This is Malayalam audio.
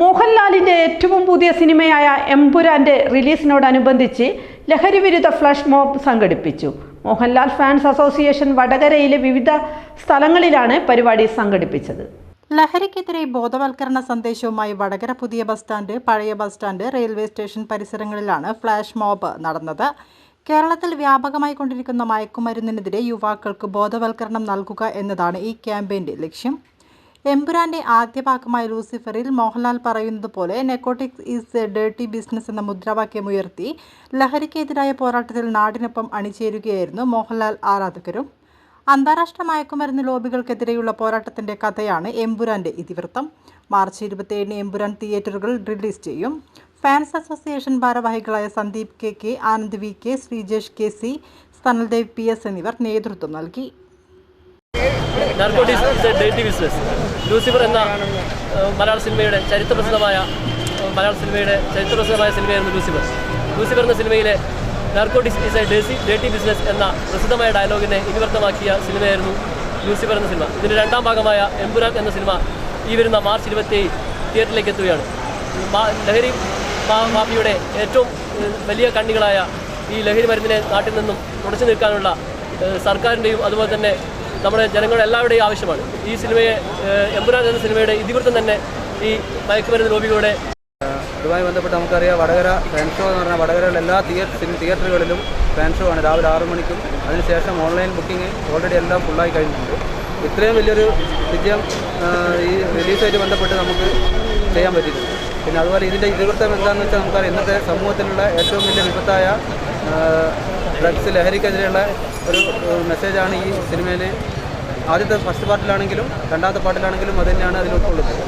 മോഹൻലാലിന്റെ ഏറ്റവും പുതിയ സിനിമയായ എംപുരാന്റെ റിലീസിനോടനുബന്ധിച്ച് ലഹരി വിരുദ്ധ ഫ്ലഷ് മോബ് സംഘടിപ്പിച്ചു. മോഹൻലാൽ ഫാൻസ് അസോസിയേഷൻ വടകരയിലെ വിവിധ സ്ഥലങ്ങളിലാണ് പരിപാടി സംഘടിപ്പിച്ചത്. ലഹരിക്കെതിരെ ബോധവൽക്കരണ സന്ദേശവുമായി വടകര പുതിയ ബസ് സ്റ്റാൻഡ് പഴയ ബസ് സ്റ്റാൻഡ് റെയിൽവേ സ്റ്റേഷൻ പരിസരങ്ങളിലാണ് ഫ്ലാഷ് മോബ് നടന്നത്. കേരളത്തിൽ വ്യാപകമായി കൊണ്ടിരിക്കുന്ന മയക്കുമരുന്നിനെതിരെ യുവാക്കൾക്ക് ബോധവൽക്കരണം നൽകുക എന്നതാണ് ഈ ക്യാമ്പയിന്റെ ലക്ഷ്യം. എമ്പുരാന്റെ ആദ്യ ഭാഗമായ ലൂസിഫറിൽ മോഹൻലാൽ പറയുന്നത് പോലെ narcotics is a dirty business എന്ന മുദ്രാവാക്യം ഉയർത്തി ലഹരിക്കെതിരായ പോരാട്ടത്തിൽ നാടിനൊപ്പം അണിചേരുകയായിരുന്നു മോഹൻലാൽ ആരാധകരും. അന്താരാഷ്ട്ര മയക്കുമരുന്ന് ലോബികൾക്കെതിരെയുള്ള പോരാട്ടത്തിന്റെ കഥയാണ് എംപുരാന്റെ ഇതിവൃത്തം. മാർച്ച് ഇരുപത്തിയേഴിന് എംപുരാൻ തിയേറ്ററുകൾ റിലീസ് ചെയ്യും. ഫാൻസ് അസോസിയേഷൻ ഭാരവാഹികളായ Sandeep K K Anand V K Sreejesh K C Sanaldev P S എന്നിവർ നേതൃത്വം നൽകി. നാർക്കോട്ടിക്സ് ഡേറ്റി ബിസിനസ് ലൂസിഫർ എന്ന മലയാള സിനിമയുടെ ചരിത്രപ്രസിദ്ധമായ മലയാള സിനിമയുടെ ചരിത്രപ്രസിദ്ധമായ സിനിമയായിരുന്നു ലൂസിഫർ ലൂസിഫർ എന്ന സിനിമയിലെ നാർക്കോട്ടിക്സ് ഇസ് എ ഡേസി ഡേറ്റി ബിസിനസ് എന്ന പ്രസിദ്ധമായ ഡയലോഗിനെ ഇനിവർത്തമാക്കിയ സിനിമയായിരുന്നു ലൂസിഫർ എന്ന സിനിമ. ഇതിന്റെ രണ്ടാം ഭാഗമായ എംപുരാൻ എന്ന സിനിമ ഈ വരുന്ന മാർച്ച് ഇരുപത്തി തിയേറ്ററിലേക്ക് എത്തുകയാണ്. ലഹരി മാഫിയുടെ ഏറ്റവും വലിയ കണ്ണികളായ ഈ ലഹരി മരുന്നിനെ നാട്ടിൽ നിന്നും തുടച്ചു നിൽക്കാനുള്ള സർക്കാരിന്റെയും അതുപോലെ തന്നെ നമ്മുടെ ജനങ്ങളുടെ എല്ലാവരുടെയും ആവശ്യമാണ്. ഈ സിനിമയെ എമ്പുരാൻ എന്ന സിനിമയുടെ ഇതിവൃത്തം തന്നെ ഈ മയക്കുമരുന്ന് ലോബികളുടെ അതുമായി ബന്ധപ്പെട്ട് നമുക്കറിയാം വടകര ഫാൻ ഷോ എന്ന് പറഞ്ഞാൽ വടകരയിലെ എല്ലാ തിയേറ്റർ തിയേറ്ററുകളിലും ഫാൻ ഷോ ആണ്. രാവിലെ ആറു മണിക്കും അതിനുശേഷം ഓൺലൈൻ ബുക്കിംഗ് ഓൾറെഡി എല്ലാം ഫുള്ളായി കഴിഞ്ഞിട്ടുണ്ട്. ഇത്രയും വലിയൊരു വിജയം ഈ റിലീസായിട്ട് ബന്ധപ്പെട്ട് നമുക്ക് ചെയ്യാൻ പറ്റിയിട്ടുണ്ട്. പിന്നെ അതുപോലെ ഇതിന്റെ ഇതിവൃത്തം എന്താണെന്ന് വെച്ചാൽ നമുക്കറിയാം ഇന്നത്തെ സമൂഹത്തിലുള്ള ഏറ്റവും വലിയ വിപത്തായ ഡ്രഗ്സ് ലഹരിക്കെതിരെയുള്ള ഒരു മെസ്സേജാണ് ഈ സിനിമയിൽ ആദ്യത്തെ ഫസ്റ്റ് പാർട്ടിലാണെങ്കിലും രണ്ടാമത്തെ പാട്ടിലാണെങ്കിലും അത് തന്നെയാണ് അതിൽ ഉൾക്കൊള്ളുന്നത്.